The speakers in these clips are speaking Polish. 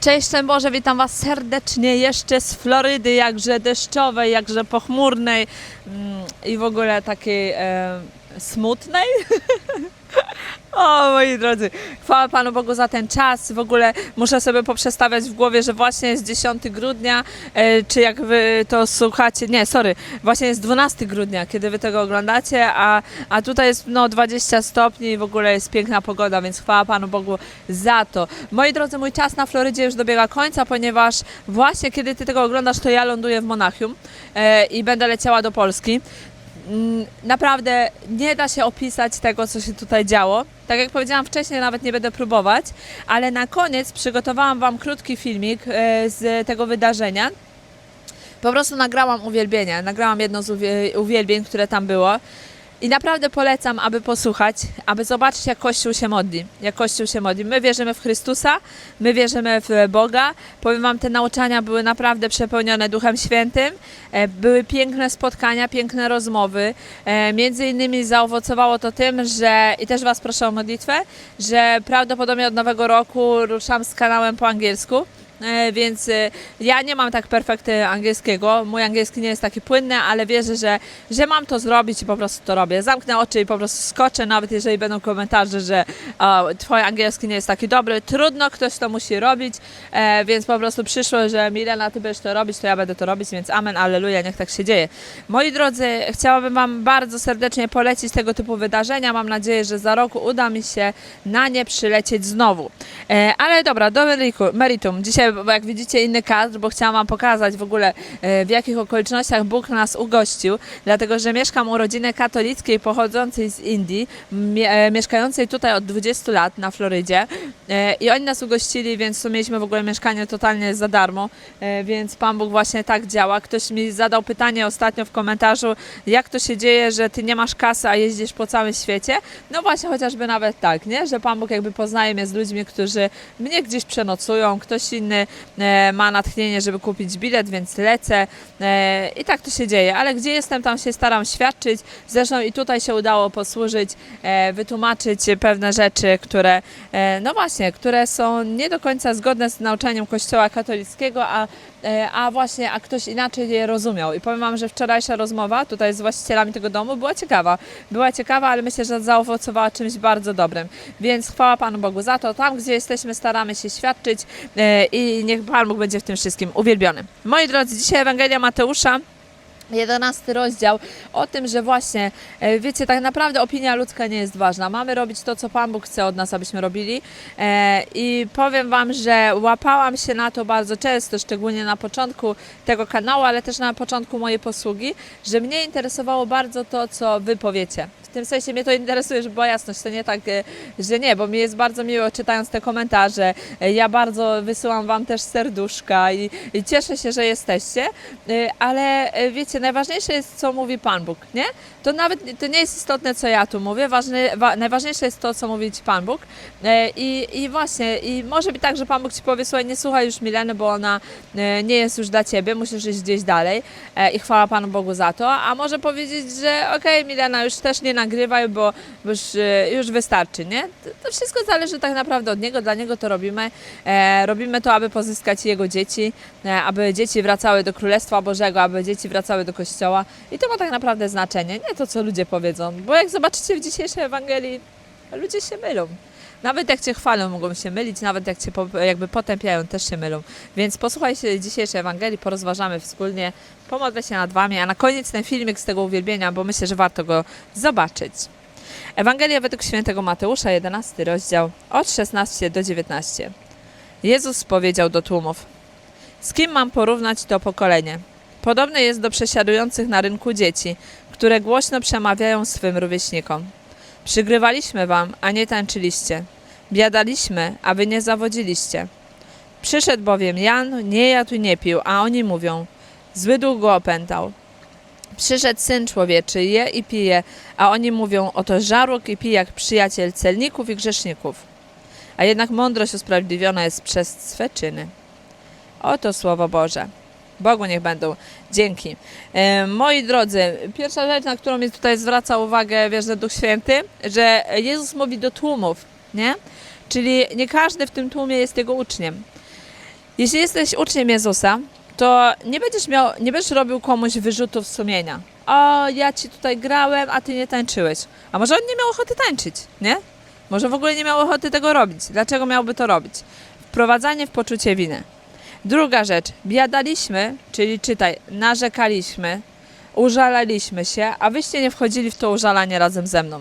Cześć, Boże, witam Was serdecznie jeszcze z Florydy, jakże deszczowej, jakże pochmurnej mm, i w ogóle takiej e, smutnej. O, moi drodzy, chwała Panu Bogu za ten czas. W ogóle muszę sobie poprzestawiać w głowie, że właśnie jest 10 grudnia, e, czy jak Wy to słuchacie, nie, sorry, właśnie jest 12 grudnia, kiedy Wy tego oglądacie, a, a tutaj jest no 20 stopni i w ogóle jest piękna pogoda, więc chwała Panu Bogu za to. Moi drodzy, mój czas na Florydzie już dobiega końca, ponieważ właśnie kiedy Ty tego oglądasz, to ja ląduję w Monachium e, i będę leciała do Polski. Mm, Naprawdę nie da się opisać tego, co się tutaj działo. Tak jak powiedziałam wcześniej, nawet nie będę próbować, ale na koniec przygotowałam Wam krótki filmik e, z tego wydarzenia. Po prostu nagrałam uwielbienie, nagrałam jedno z uwie- uwielbień, które tam było. I naprawdę polecam, aby posłuchać, aby zobaczyć, jak Kościół się modli. Jak Kościół się modli. My wierzymy w Chrystusa, my wierzymy w Boga. Powiem Wam, te nauczania były naprawdę przepełnione Duchem Świętym. E, Były piękne spotkania, piękne rozmowy. E, Między innymi zaowocowało to tym, że, i też Was proszę o modlitwę, że prawdopodobnie od nowego roku ruszam z kanałem po angielsku. E, Więc e, ja nie mam tak perfekty angielskiego. Mój angielski nie jest taki płynny, ale wierzę, że, że mam to zrobić i po prostu to robię. Zamknę oczy i po prostu skoczę, nawet jeżeli będą komentarze, że twój angielski nie jest taki dobry. Trudno, ktoś to musi robić, e, więc po prostu przyszło, że Milena, ty będziesz to robić, to ja będę to robić, więc amen, alleluja, niech tak się dzieje. Moi drodzy, chciałabym Wam bardzo serdecznie polecić tego typu wydarzenia. Mam nadzieję, że za rok uda mi się na nie przylecieć znowu. Ale dobra, do meritum. Dzisiaj, bo jak widzicie, inny kadr, bo chciałam Wam pokazać w ogóle, e, w jakich okolicznościach Bóg nas ugościł, dlatego że mieszkam u rodziny katolickiej pochodzącej z Indii, e, mieszkającej tutaj od 20 lat na Florydzie e, i oni nas ugościli, więc tu mieliśmy w ogóle mieszkanie totalnie za darmo, więc Pan Bóg właśnie tak działa. Ktoś mi zadał pytanie ostatnio w komentarzu, jak to się dzieje, że Ty nie masz kasy, a jeździsz po całym świecie? No właśnie, chociażby nawet tak, nie? Że Pan Bóg jakby poznaje mnie z ludźmi, którzy mnie gdzieś przenocują, ktoś inny e, ma natchnienie, żeby kupić bilet, więc lecę. E, i tak to się dzieje, ale gdzie jestem, tam się staram świadczyć, zresztą i tutaj się udało posłużyć, e, wytłumaczyć pewne rzeczy, które, no właśnie, które są nie do końca zgodne z nauczaniem Kościoła katolickiego, a a właśnie, a ktoś inaczej je rozumiał. I powiem Wam, że wczorajsza rozmowa tutaj z właścicielami tego domu była ciekawa. Była ciekawa, ale myślę, że zaowocowała czymś bardzo dobrym. Więc chwała Panu Bogu za to. Tam, gdzie jesteśmy, staramy się świadczyć e, i niech Pan Bóg będzie w tym wszystkim uwielbiony. Moi drodzy, dzisiaj Ewangelia Mateusza. 11 rozdział o tym, że właśnie, e, wiecie, tak naprawdę opinia ludzka nie jest ważna. Mamy robić to, co Pan Bóg chce od nas, abyśmy robili. E, I powiem Wam, że łapałam się na to bardzo często, szczególnie na początku tego kanału, ale też na początku mojej posługi, że mnie interesowało bardzo to, co Wy powiecie. W tym sensie mnie to interesuje, żeby była jasność. To nie tak, e, że nie, bo mi jest bardzo miło czytając te komentarze. E, Ja bardzo wysyłam Wam też serduszka i, i cieszę się, że jesteście, E, ale wiecie, najważniejsze jest, co mówi Pan Bóg, nie? To nawet to nie jest istotne, co ja tu mówię. Ważne, wa, najważniejsze jest to, co mówi Ci Pan Bóg. I, I właśnie, i może być tak, że Pan Bóg Ci powie, słuchaj, nie słuchaj już Mileny, bo ona nie jest już dla Ciebie, musisz iść gdzieś dalej. I chwała Panu Bogu za to. A może powiedzieć, że okej, Milena, już też nie nagrywaj, bo już, e, już wystarczy, nie? To wszystko zależy tak naprawdę od Niego, dla Niego to robimy. E, robimy to, aby pozyskać Jego dzieci, e, aby dzieci wracały do Królestwa Bożego, aby dzieci wracały do Kościoła. I to ma tak naprawdę znaczenie, nie to, co ludzie powiedzą. Bo jak zobaczycie w dzisiejszej Ewangelii, ludzie się mylą. Nawet jak Cię chwalą, mogą się mylić, nawet jak Cię jakby potępiają, też się mylą. Więc posłuchaj się dzisiejszej Ewangelii, porozważamy wspólnie, pomodlę się nad Wami, a na koniec ten filmik z tego uwielbienia, bo myślę, że warto go zobaczyć. Ewangelia według świętego Mateusza, 11 rozdział, od 16 do 19. Jezus powiedział do tłumów: Z kim mam porównać to pokolenie? Podobne jest do przesiadujących na rynku dzieci, które głośno przemawiają swym rówieśnikom. Przygrywaliśmy wam, a nie tańczyliście. Biadaliśmy, a wy nie zawodziliście. Przyszedł bowiem Jan, nie jadł i nie pił, a oni mówią: Zły duch go opętał. Przyszedł syn człowieczy, je i pije, a oni mówią: Oto żarłok i pijak, przyjaciel celników i grzeszników. A jednak mądrość usprawiedliwiona jest przez swe czyny. Oto słowo Boże. Bogu niech będą dzięki. E, moi drodzy, pierwsza rzecz, na którą mi tutaj zwraca uwagę, wierzę Duch Święty, że Jezus mówi do tłumów, nie? Czyli nie każdy w tym tłumie jest Jego uczniem. Jeśli jesteś uczniem Jezusa, to nie będziesz miał, nie będziesz robił komuś wyrzutów sumienia. O, ja ci tutaj grałem, a ty nie tańczyłeś. A może on nie miał ochoty tańczyć, nie? Może w ogóle nie miał ochoty tego robić. Dlaczego miałby to robić? Wprowadzanie w poczucie winy. Druga rzecz, biadaliśmy, czyli czytaj, narzekaliśmy, użalaliśmy się, a wyście nie wchodzili w to użalanie razem ze mną.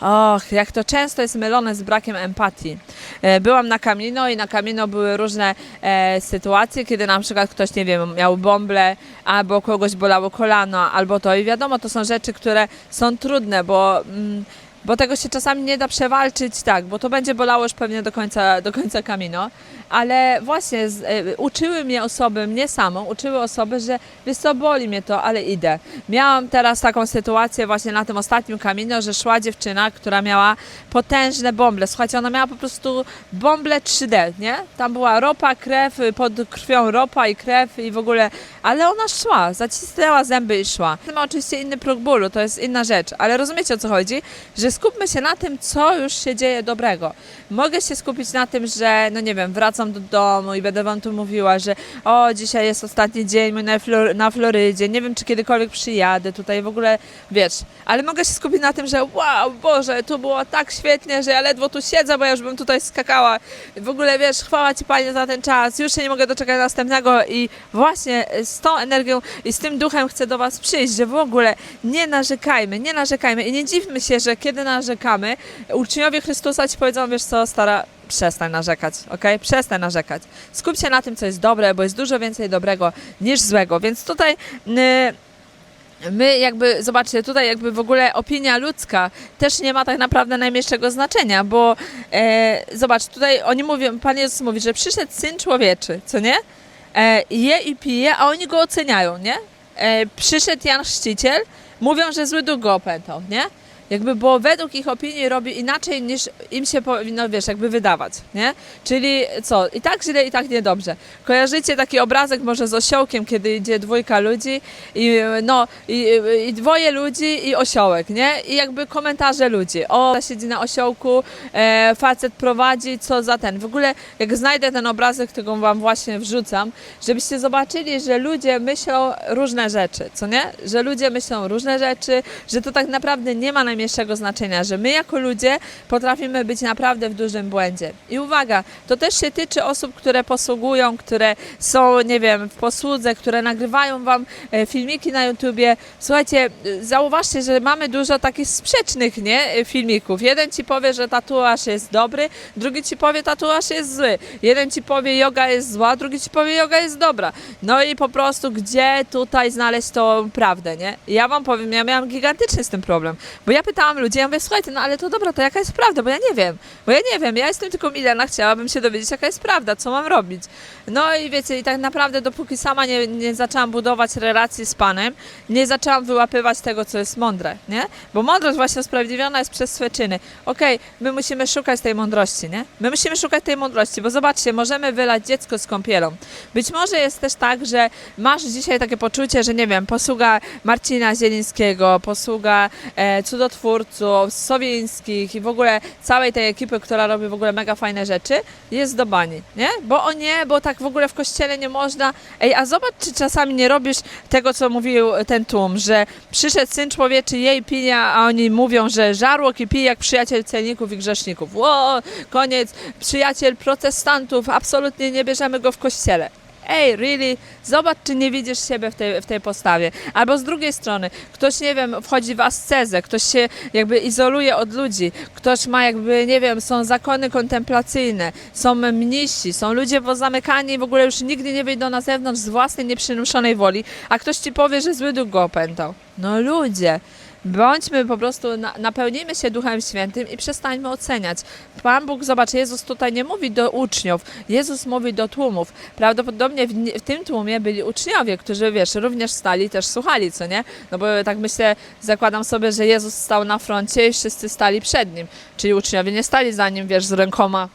Och, jak to często jest mylone z brakiem empatii. E, Byłam na Camino i na Camino były różne e, sytuacje, kiedy na przykład ktoś, nie wiem, miał bąble, albo kogoś bolało kolano, albo to. I wiadomo, to są rzeczy, które są trudne, bo... Mm, bo tego się czasami nie da przewalczyć tak, bo to będzie bolało już pewnie do końca, do końca Camino, ale właśnie z, e, uczyły mnie osoby, mnie samą, uczyły osoby, że wiesz co, boli mnie to, ale idę. Miałam teraz taką sytuację właśnie na tym ostatnim Camino, że szła dziewczyna, która miała potężne bąble. Słuchajcie, ona miała po prostu bąble 3D, nie? Tam była ropa, krew, pod krwią ropa i krew i w ogóle, ale ona szła, zacisnęła zęby i szła. Ma oczywiście inny próg bólu, to jest inna rzecz, ale rozumiecie o co chodzi? Że skupmy się na tym, co już się dzieje dobrego. Mogę się skupić na tym, że, no nie wiem, wracam do domu i będę wam tu mówiła, że o, dzisiaj jest ostatni dzień mój na, Flor- na Florydzie, nie wiem, czy kiedykolwiek przyjadę tutaj, w ogóle, wiesz, ale mogę się skupić na tym, że wow, Boże, tu było tak świetnie, że ja ledwo tu siedzę, bo ja już bym tutaj skakała. W ogóle, wiesz, chwała Ci Panie za ten czas, już się nie mogę doczekać następnego i właśnie z tą energią i z tym duchem chcę do Was przyjść, że w ogóle nie narzekajmy, nie narzekajmy i nie dziwmy się, że kiedy narzekamy, uczniowie Chrystusa Ci powiedzą, wiesz co, stara, przestań narzekać, ok? Przestań narzekać. Skup się na tym, co jest dobre, bo jest dużo więcej dobrego niż złego, więc tutaj... Yy, My jakby, zobaczcie, tutaj jakby w ogóle opinia ludzka też nie ma tak naprawdę najmniejszego znaczenia, bo e, zobacz, tutaj oni mówią, Pan Jezus mówi, że przyszedł Syn Człowieczy, co nie? E, je i pije, a oni go oceniają, nie? E, przyszedł Jan Chrzciciel, mówią, że zły duch go opętał, nie? Jakby, bo według ich opinii robi inaczej niż im się powinno, wiesz, jakby wydawać, nie? Czyli co, i tak źle, i tak niedobrze. Kojarzycie taki obrazek może z osiołkiem, kiedy idzie dwójka ludzi i no, i, i dwoje ludzi i osiołek, nie? I jakby komentarze ludzi. O, siedzi na osiołku, e, facet prowadzi, co za ten. W ogóle, jak znajdę ten obrazek, to go wam właśnie wrzucam, żebyście zobaczyli, że ludzie myślą różne rzeczy, co nie? Że ludzie myślą różne rzeczy, że to tak naprawdę nie ma najmniejszego znaczenia, że my jako ludzie potrafimy być naprawdę w dużym błędzie. I uwaga, to też się tyczy osób, które posługują, które są, nie wiem, w posłudze, które nagrywają wam e, filmiki na YouTubie. Słuchajcie, e, zauważcie, że mamy dużo takich sprzecznych, nie, e, filmików. Jeden ci powie, że tatuaż jest dobry, drugi ci powie, tatuaż jest zły. Jeden ci powie, yoga jest zła, drugi ci powie, yoga jest dobra. No i po prostu, gdzie tutaj znaleźć tą prawdę, nie? Ja wam powiem, ja miałam gigantyczny z tym problem, bo ja pytałam ludzi, ja mówię, słuchajcie, no ale to dobra, to jaka jest prawda, bo ja nie wiem, bo ja nie wiem, ja jestem tylko Milena, chciałabym się dowiedzieć, jaka jest prawda, co mam robić. No i wiecie, i tak naprawdę dopóki sama nie, nie zaczęłam budować relacji z Panem, nie zaczęłam wyłapywać tego, co jest mądre, nie? Bo mądrość właśnie usprawiedliwiona jest przez swe czyny. Okej, my musimy szukać tej mądrości, nie? My musimy szukać tej mądrości, bo zobaczcie, możemy wylać dziecko z kąpielą. Być może jest też tak, że masz dzisiaj takie poczucie, że nie wiem, posługa Marcina Zielińskiego, posługa e, cudotwórców, Sowińskich i w ogóle całej tej ekipy, która robi w ogóle mega fajne rzeczy, jest do bani, nie? Bo o nie, bo tak w ogóle w kościele nie można. Ej, a zobacz, czy czasami nie robisz tego, co mówił ten tłum, że przyszedł Syn Człowieczy, jej pija, a oni mówią, że żarłok i pije jak przyjaciel celników i grzeszników. Ło, koniec, przyjaciel protestantów, absolutnie nie bierzemy go w kościele. Ej, really? Zobacz, czy nie widzisz siebie w tej, w tej postawie. Albo z drugiej strony, ktoś, nie wiem, wchodzi w ascezę, ktoś się jakby izoluje od ludzi, ktoś ma jakby, nie wiem, są zakony kontemplacyjne, są mnisi, są ludzie pozamykani i w ogóle już nigdy nie wyjdą na zewnątrz z własnej nieprzymuszonej woli, a ktoś ci powie, że zły duch go opętał. No ludzie, Bądźmy po prostu, na, napełnijmy się Duchem Świętym i przestańmy oceniać. Pan Bóg, zobacz, Jezus tutaj nie mówi do uczniów, Jezus mówi do tłumów. Prawdopodobnie w, w tym tłumie byli uczniowie, którzy, wiesz, również stali, też słuchali, co nie? No bo tak myślę, zakładam sobie, że Jezus stał na froncie i wszyscy stali przed Nim. Czyli uczniowie nie stali za Nim, wiesz, z rękoma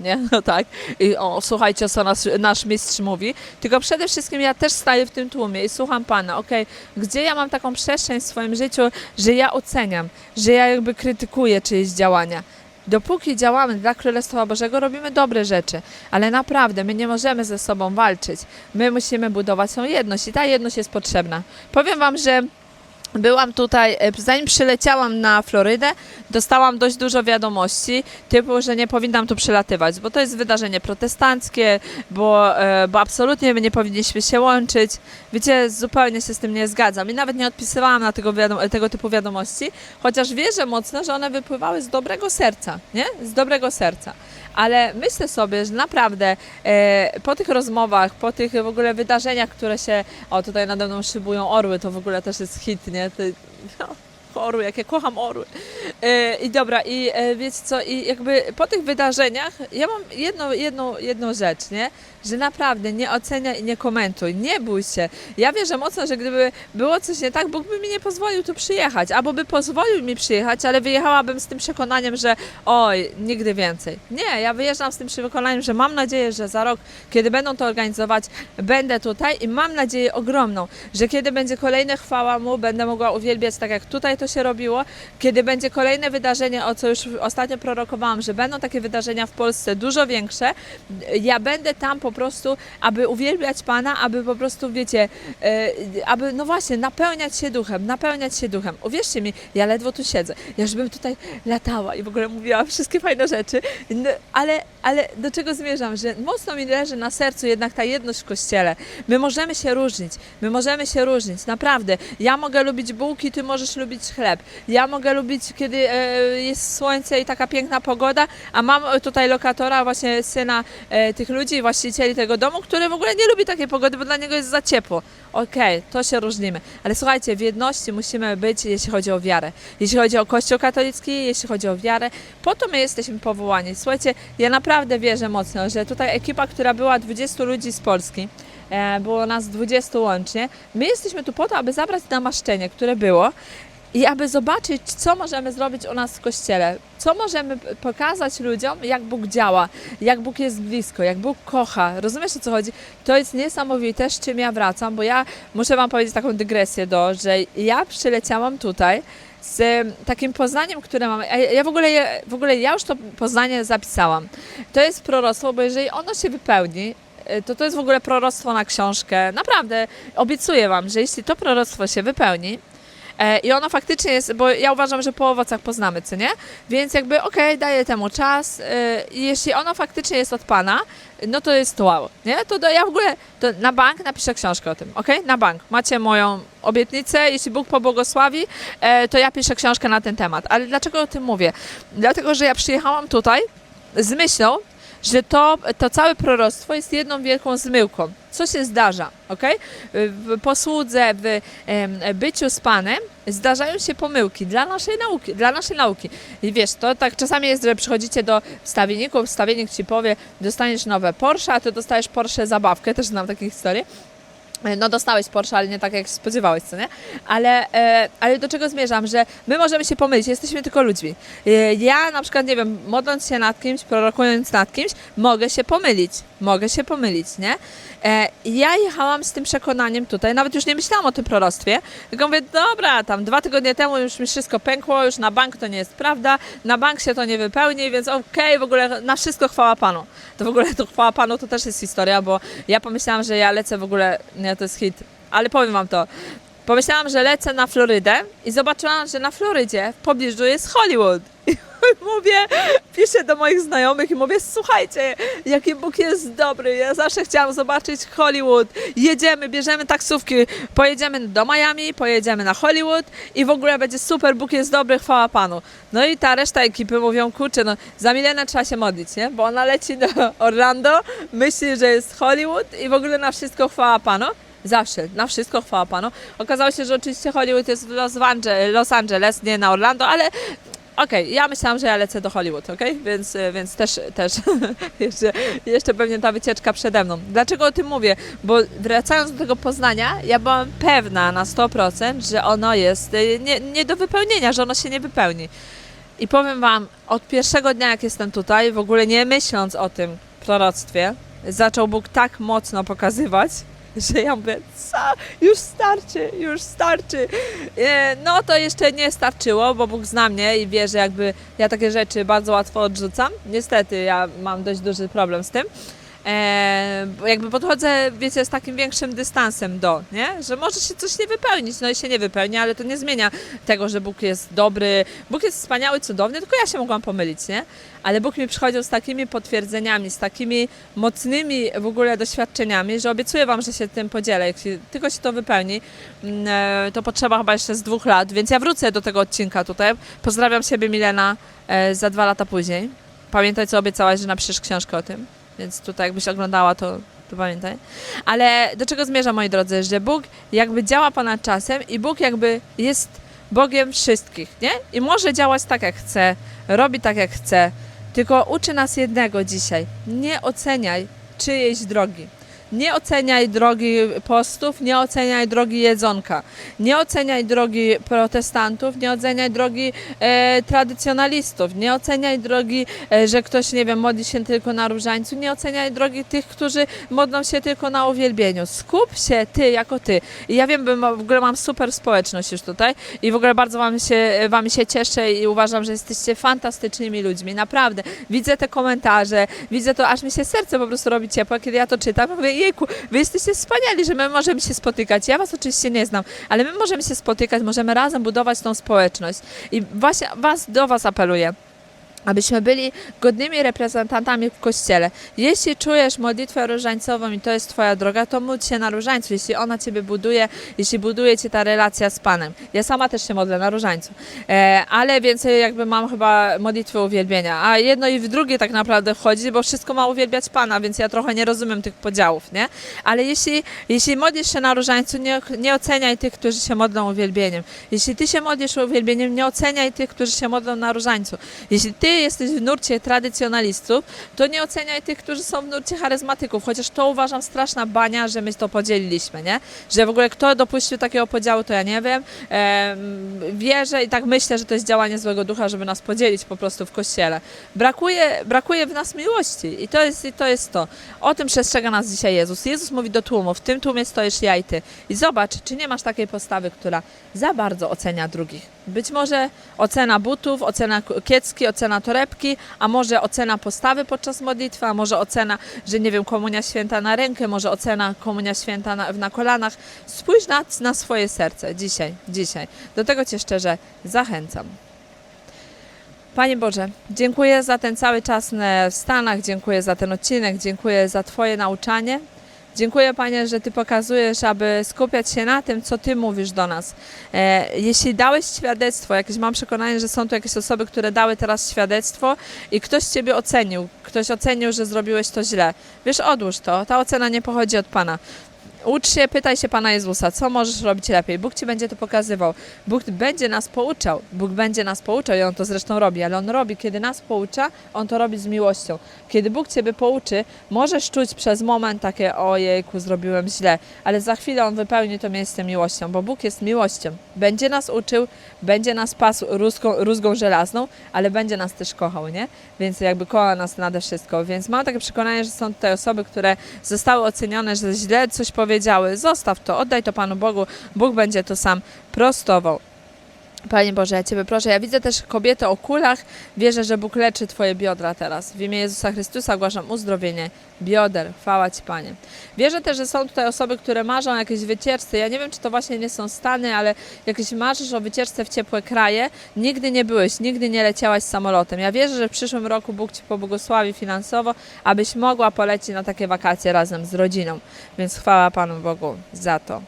nie? No tak. I o, słuchajcie, co nas, nasz mistrz mówi. Tylko przede wszystkim ja też staję w tym tłumie i słucham Pana, okej, gdzie ja mam taką przestrzeń w swoim życiu, że ja oceniam, że ja jakby krytykuję czyjeś działania. dopóki działamy dla Królestwa Bożego, robimy dobre rzeczy, ale naprawdę my nie możemy ze sobą walczyć. My musimy budować tą jedność i ta jedność jest potrzebna. Powiem Wam, że Byłam tutaj, e, zanim przyleciałam na Florydę, dostałam dość dużo wiadomości, typu, że nie powinnam tu przylatywać, bo to jest wydarzenie protestanckie, bo, e, bo absolutnie my nie powinniśmy się łączyć. Wiecie, zupełnie się z tym nie zgadzam i nawet nie odpisywałam na tego, tego typu wiadomości, chociaż wierzę mocno, że one wypływały z dobrego serca, nie? Z dobrego serca. Ale myślę sobie, że naprawdę e, po tych rozmowach, po tych w ogóle wydarzeniach, które się. O, tutaj nade mną szybują orły, to w ogóle też jest hit, nie? To, no, orły, jak ja kocham orły. E, I dobra, i e, wiecie co, i jakby po tych wydarzeniach ja mam jedną, jedną, jedną rzecz, nie? Że naprawdę nie oceniaj i nie komentuj, nie bój się. Ja wierzę mocno, że gdyby było coś nie tak, Bóg by mi nie pozwolił tu przyjechać, albo by pozwolił mi przyjechać, ale wyjechałabym z tym przekonaniem, że oj, nigdy więcej. Nie, ja wyjeżdżam z tym przekonaniem, że mam nadzieję, że za rok, kiedy będą to organizować, będę tutaj i mam nadzieję ogromną, że kiedy będzie kolejne chwała Mu, będę mogła uwielbiać tak, jak tutaj to się robiło, kiedy będzie kolejne wydarzenie, o co już ostatnio prorokowałam, że będą takie wydarzenia w Polsce dużo większe, ja będę tam po prostu, aby uwielbiać Pana, aby po prostu, wiecie, e, aby, no właśnie, napełniać się duchem, napełniać się duchem. Uwierzcie mi, ja ledwo tu siedzę. Ja już bym tutaj latała i w ogóle mówiła wszystkie fajne rzeczy, no, ale, ale do czego zmierzam, że mocno mi leży na sercu jednak ta jedność w Kościele. My możemy się różnić, my możemy się różnić, naprawdę. Ja mogę lubić bułki, ty możesz lubić chleb. Ja mogę lubić, kiedy e, jest słońce i taka piękna pogoda, a mam tutaj lokatora, właśnie syna e, tych ludzi, właścicieli tego domu, który w ogóle nie lubi takiej pogody, bo dla niego jest za ciepło. Okej, to się różnimy. Ale słuchajcie, w jedności musimy być, jeśli chodzi o wiarę. Jeśli chodzi o Kościół katolicki, jeśli chodzi o wiarę, po to my jesteśmy powołani. Słuchajcie, ja naprawdę wierzę mocno, że tutaj ekipa, która była 20 ludzi z Polski, e, było nas 20 łącznie, my jesteśmy tu po to, aby zabrać namaszczenie, które było i aby zobaczyć, co możemy zrobić u nas w kościele, co możemy pokazać ludziom, jak Bóg działa, jak Bóg jest blisko, jak Bóg kocha. Rozumiesz o co chodzi? To jest niesamowite, z czym ja wracam, bo ja muszę Wam powiedzieć taką dygresję do, że ja przyleciałam tutaj z takim poznaniem, które mamy. Ja w ogóle, w ogóle ja już to poznanie zapisałam. To jest proroctwo, bo jeżeli ono się wypełni, e, to to jest w ogóle proroctwo na książkę. Naprawdę obiecuję Wam, że jeśli to proroctwo się wypełni, E, I ono faktycznie jest, bo ja uważam, że po owocach poznamy, co nie? Więc jakby okej, daję temu czas e, i jeśli ono faktycznie jest od Pana, no to jest to wow, nie? To do, ja w ogóle to na bank napiszę książkę o tym, okej? Na bank. Macie moją obietnicę, jeśli Bóg pobłogosławi, e, to ja piszę książkę na ten temat. Ale dlaczego o tym mówię? Dlatego, że ja przyjechałam tutaj z myślą, że to, to całe proroctwo jest jedną wielką zmyłką. Co się zdarza, ok? W posłudze, w byciu z Panem zdarzają się pomyłki dla naszej nauki. Dla naszej nauki. I wiesz, to tak czasami jest, że przychodzicie do wstawienników, wstawiennik ci powie, dostaniesz nowe Porsche, a ty dostajesz Porsche zabawkę, też znam takie historie. No dostałeś Porsche, ale nie tak jak spodziewałeś, co nie? Ale, e, ale do czego zmierzam, że my możemy się pomylić, jesteśmy tylko ludźmi. E, ja na przykład, nie wiem, modląc się nad kimś, prorokując nad kimś, mogę się pomylić, mogę się pomylić, nie? E, ja jechałam z tym przekonaniem tutaj, nawet już nie myślałam o tym proroctwie, tylko mówię, dobra, tam dwa tygodnie temu już mi wszystko pękło, już na bank to nie jest prawda, na bank się to nie wypełni, więc okej, w ogóle na wszystko chwała Panu. To w ogóle to chwała Panu to też jest historia, bo ja pomyślałam, że ja lecę w ogóle, nie, to jest hit, ale powiem Wam to. Pomyślałam, że lecę na Florydę i zobaczyłam, że na Florydzie w pobliżu jest Hollywood. Mówię, piszę do moich znajomych i mówię, słuchajcie, jaki Bóg jest dobry. Ja zawsze chciałam zobaczyć Hollywood. Jedziemy, bierzemy taksówki, pojedziemy do Miami, pojedziemy na Hollywood i w ogóle będzie super, Bóg jest dobry, chwała Panu. No i ta reszta ekipy mówią, kurczę, no za Milenę trzeba się modlić, nie? Bo ona leci do Orlando, myśli, że jest Hollywood i w ogóle na wszystko chwała Panu. Zawsze, na wszystko chwała Panu. Okazało się, że oczywiście Hollywood jest w Los, Ange- Los Angeles, nie na Orlando, ale okej, ja myślałam, że ja lecę do Hollywood, okej? Więc, e, więc też, też jeszcze, jeszcze pewnie ta wycieczka przede mną. Dlaczego o tym mówię? Bo wracając do tego Poznania, ja byłam pewna na 100%, że ono jest e, nie, nie do wypełnienia, że ono się nie wypełni. I powiem Wam, od pierwszego dnia, jak jestem tutaj, w ogóle nie myśląc o tym proroctwie, zaczął Bóg tak mocno pokazywać, że ja mówię, co? Już starczy, już starczy. E, No to jeszcze nie starczyło, bo Bóg zna mnie i wie, że jakby ja takie rzeczy bardzo łatwo odrzucam. Niestety ja mam dość duży problem z tym. E, jakby podchodzę, wiecie, z takim większym dystansem do, nie? Że może się coś nie wypełnić, no i się nie wypełni, ale to nie zmienia tego, że Bóg jest dobry, Bóg jest wspaniały, cudowny, tylko ja się mogłam pomylić, nie? Ale Bóg mi przychodził z takimi potwierdzeniami, z takimi mocnymi w ogóle doświadczeniami, że obiecuję Wam, że się tym podzielę. Jeśli tylko się to wypełni, mm, e, to potrzeba chyba jeszcze z dwóch lat, więc ja wrócę do tego odcinka tutaj. Pozdrawiam siebie, Milena, e, za dwa lata później. Pamiętaj, co obiecałaś, że napiszesz książkę o tym. Więc tutaj jakbyś oglądała, to, to pamiętaj. Ale do czego zmierzam, moi drodzy? Że Bóg jakby działa ponad czasem i Bóg jakby jest Bogiem wszystkich, nie? I może działać tak, jak chce, robi tak, jak chce. Tylko uczy nas jednego dzisiaj. Nie oceniaj czyjejś drogi. Nie oceniaj drogi postów, nie oceniaj drogi jedzonka, nie oceniaj drogi protestantów, nie oceniaj drogi e, tradycjonalistów, nie oceniaj drogi, e, że ktoś, nie wiem, modli się tylko na różańcu, nie oceniaj drogi tych, którzy modlą się tylko na uwielbieniu. Skup się ty jako ty. I ja wiem, bo w ogóle mam super społeczność już tutaj i w ogóle bardzo wam się, wam się cieszę i uważam, że jesteście fantastycznymi ludźmi. Naprawdę. Widzę te komentarze, widzę to, aż mi się serce po prostu robi ciepłe, kiedy ja to czytam. Mówię, wy jesteście wspaniali, że my możemy się spotykać. Ja was oczywiście nie znam, ale my możemy się spotykać, możemy razem budować tą społeczność. I właśnie was, do was apeluję abyśmy byli godnymi reprezentantami w kościele. Jeśli czujesz modlitwę różańcową i to jest Twoja droga, to módl się na różańcu, jeśli ona Ciebie buduje, jeśli buduje Cię ta relacja z Panem. Ja sama też się modlę na różańcu, e, ale więcej jakby mam chyba modlitwy uwielbienia, a jedno i w drugie tak naprawdę wchodzi, bo wszystko ma uwielbiać Pana, więc ja trochę nie rozumiem tych podziałów, nie? Ale jeśli, jeśli modlisz się na różańcu, nie, nie oceniaj tych, którzy się modlą uwielbieniem. Jeśli Ty się modlisz uwielbieniem, nie oceniaj tych, którzy się modlą na różańcu. Jeśli Ty jesteś w nurcie tradycjonalistów, to nie oceniaj tych, którzy są w nurcie charyzmatyków, chociaż to uważam straszna bania, że my to podzieliliśmy, nie? Że w ogóle kto dopuścił takiego podziału, to ja nie wiem. Em, wierzę i tak myślę, że to jest działanie złego ducha, żeby nas podzielić po prostu w kościele. Brakuje, brakuje w nas miłości i to jest, i to jest to. O tym przestrzega nas dzisiaj Jezus. Jezus mówi do tłumu, w tym tłumie stoisz ja i ty. I zobacz, czy nie masz takiej postawy, która za bardzo ocenia drugich. Być może ocena butów, ocena kiecki, ocena torebki, a może ocena postawy podczas modlitwy, a może ocena, że nie wiem, komunia święta na rękę, może ocena komunia święta na, na kolanach. Spójrz na, na swoje serce dzisiaj, dzisiaj. Do tego Cię szczerze zachęcam. Panie Boże, dziękuję za ten cały czas w Stanach, dziękuję za ten odcinek, dziękuję za Twoje nauczanie. Dziękuję Panie, że Ty pokazujesz, aby skupiać się na tym, co Ty mówisz do nas. E, jeśli dałeś świadectwo, jakieś mam przekonanie, że są tu jakieś osoby, które dały teraz świadectwo i ktoś Ciebie ocenił, ktoś ocenił, że zrobiłeś to źle. Wiesz, odłóż to, ta ocena nie pochodzi od Pana. Ucz się, pytaj się Pana Jezusa, co możesz robić lepiej. Bóg Ci będzie to pokazywał. Bóg będzie nas pouczał. Bóg będzie nas pouczał i On to zresztą robi, ale On robi, kiedy nas poucza, On to robi z miłością. Kiedy Bóg Ciebie pouczy, możesz czuć przez moment takie ojejku, zrobiłem źle, ale za chwilę On wypełni to miejsce miłością, bo Bóg jest miłością. Będzie nas uczył, będzie nas pasł rózgą, rózgą żelazną, ale będzie nas też kochał, nie? Więc jakby kocha nas nade wszystko. Więc mam takie przekonanie, że są tutaj osoby, które zostały ocenione, że źle coś powiedziały. Zostaw to, oddaj to Panu Bogu. Bóg będzie to sam prostował. Panie Boże, ja Ciebie proszę. Ja widzę też kobietę o kulach. Wierzę, że Bóg leczy Twoje biodra teraz. W imię Jezusa Chrystusa ogłaszam uzdrowienie bioder. Chwała Ci, Panie. Wierzę też, że są tutaj osoby, które marzą o jakiejś wycieczce. Ja nie wiem, czy to właśnie nie są Stany, ale jakieś marzysz o wycieczce w ciepłe kraje. Nigdy nie byłeś, nigdy nie leciałaś samolotem. Ja wierzę, że w przyszłym roku Bóg Ci pobłogosławi finansowo, abyś mogła polecieć na takie wakacje razem z rodziną. Więc chwała Panu Bogu za to.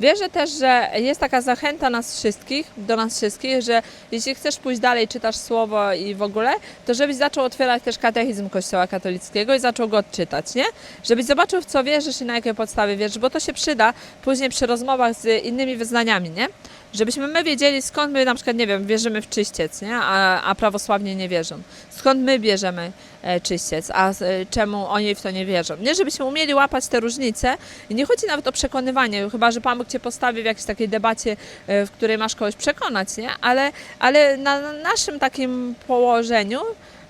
Wierzę też, że jest taka zachęta nas wszystkich, do nas wszystkich, że jeśli chcesz pójść dalej, czytasz słowo i w ogóle, to żebyś zaczął otwierać też katechizm Kościoła katolickiego i zaczął go odczytać, nie? Żebyś zobaczył, w co wierzysz i na jakiej podstawie wierzysz, bo to się przyda później przy rozmowach z innymi wyznaniami, nie? Żebyśmy my wiedzieli, skąd my na przykład, nie wiem, wierzymy w czyściec, nie? A, a prawosławnie nie wierzą. Skąd my bierzemy e, czyściec, a e, czemu oni w to nie wierzą. Nie, żebyśmy umieli łapać te różnice i nie chodzi nawet o przekonywanie, chyba, że Pan Bóg Cię postawi w jakiejś takiej debacie, e, w której masz kogoś przekonać, nie? Ale, ale na naszym takim położeniu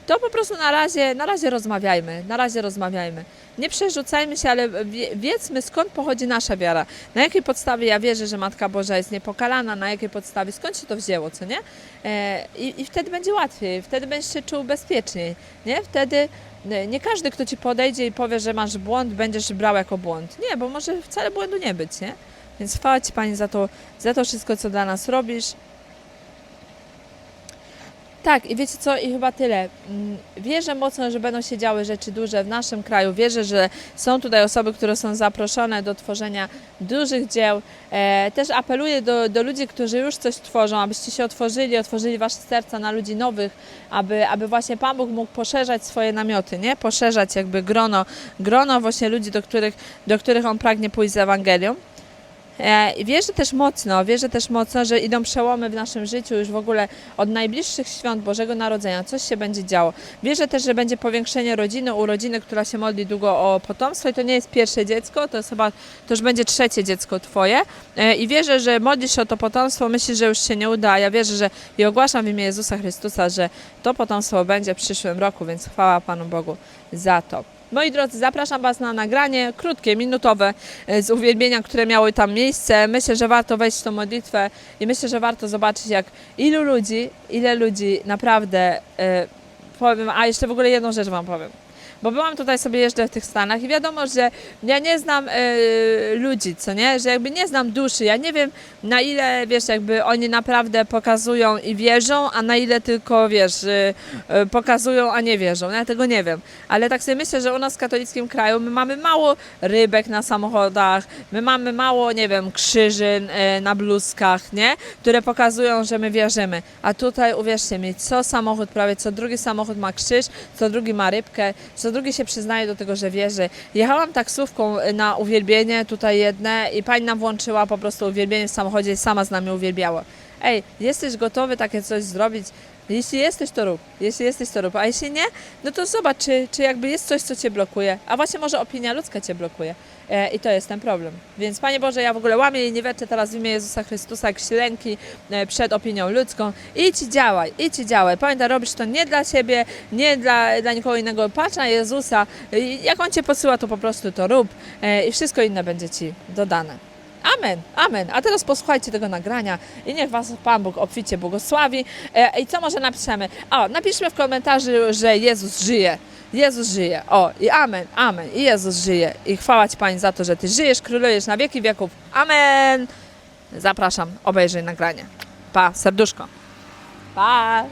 to po prostu na razie, na razie rozmawiajmy, na razie rozmawiajmy. Nie przerzucajmy się, ale wie, wiedzmy skąd pochodzi nasza wiara. Na jakiej podstawie ja wierzę, że Matka Boża jest niepokalana, na jakiej podstawie, skąd się to wzięło, co nie? E, i, I wtedy będzie łatwiej, wtedy będziesz się czuł bezpieczniej, nie? Wtedy nie, nie każdy, kto ci podejdzie i powie, że masz błąd, będziesz brał jako błąd. Nie, bo może wcale błędu nie być, nie? Więc chwała Ci Pani za to, za to wszystko, co dla nas robisz. Tak, i wiecie co, i chyba tyle. Mm, Wierzę mocno, że będą się działy rzeczy duże w naszym kraju. Wierzę, że są tutaj osoby, które są zaproszone do tworzenia dużych dzieł. E, też apeluję do, do ludzi, którzy już coś tworzą, abyście się otworzyli, otworzyli wasze serca na ludzi nowych, aby, aby właśnie Pan Bóg mógł poszerzać swoje namioty, nie? Poszerzać jakby grono, grono właśnie ludzi, do których, do których On pragnie pójść z Ewangelią. E, wierzę też mocno, wierzę też mocno, że idą przełomy w naszym życiu już w ogóle od najbliższych świąt Bożego Narodzenia. Coś się będzie działo. Wierzę też, że będzie powiększenie rodziny, urodziny, która się modli długo o potomstwo i to nie jest pierwsze dziecko, to jest chyba, to już będzie trzecie dziecko twoje. E, I wierzę, że modlisz się o to potomstwo, myślisz, że już się nie uda. Ja wierzę, że i ogłaszam w imię Jezusa Chrystusa, że to potomstwo będzie w przyszłym roku, więc chwała Panu Bogu za to. Moi drodzy, zapraszam Was na nagranie krótkie, minutowe e, z uwielbienia, które miały tam miejsce. Myślę, że warto wejść w tą modlitwę i myślę, że warto zobaczyć, jak ilu ludzi, ile ludzi naprawdę e, powiem, a jeszcze w ogóle jedną rzecz Wam powiem. Bo byłam tutaj sobie jeżdżę w tych Stanach i wiadomo, że ja nie znam e, ludzi, co nie? Że jakby nie znam duszy. Ja nie wiem na ile, wiesz, jakby oni naprawdę pokazują i wierzą, a na ile tylko, wiesz, e, e, pokazują, a nie wierzą. Ja tego nie wiem. Ale tak sobie myślę, że u nas w katolickim kraju my mamy mało rybek na samochodach, my mamy mało, nie wiem, krzyży e, na bluzkach, nie? Które pokazują, że my wierzymy. A tutaj, uwierzcie mi, co samochód, prawie co drugi samochód ma krzyż, co drugi ma rybkę, co drugi się przyznaje do tego, że wierzy. Jechałam taksówką e, na uwielbienie, tutaj jedne i pani nam włączyła po prostu uwielbienie w samochodzie i sama z nami uwielbiała. Ej, jesteś gotowy takie coś zrobić? Jeśli jesteś, to rób. Jeśli jesteś, to rób. A jeśli nie, no to zobacz, czy, czy jakby jest coś, co cię blokuje. A właśnie może opinia ludzka cię blokuje. E, I to jest ten problem. Więc Panie Boże, ja w ogóle łamię i nie weczę teraz w imię Jezusa Chrystusa jak ślęki e, przed opinią ludzką. I działaj, idź i działaj. Pamiętaj, robisz to nie dla siebie, nie dla, dla nikogo innego. Patrz na Jezusa. I jak On cię posyła, to po prostu to rób. E, I wszystko inne będzie ci dodane. Amen, amen. A teraz posłuchajcie tego nagrania i niech Was Pan Bóg obficie błogosławi. E, I co może napiszemy? O, napiszmy w komentarzu, że Jezus żyje. Jezus żyje. O, i amen, amen. I Jezus żyje. I chwała Ci Pani za to, że Ty żyjesz, królujesz na wieki wieków. Amen. Zapraszam, obejrzyj nagranie. Pa, serduszko. Pa.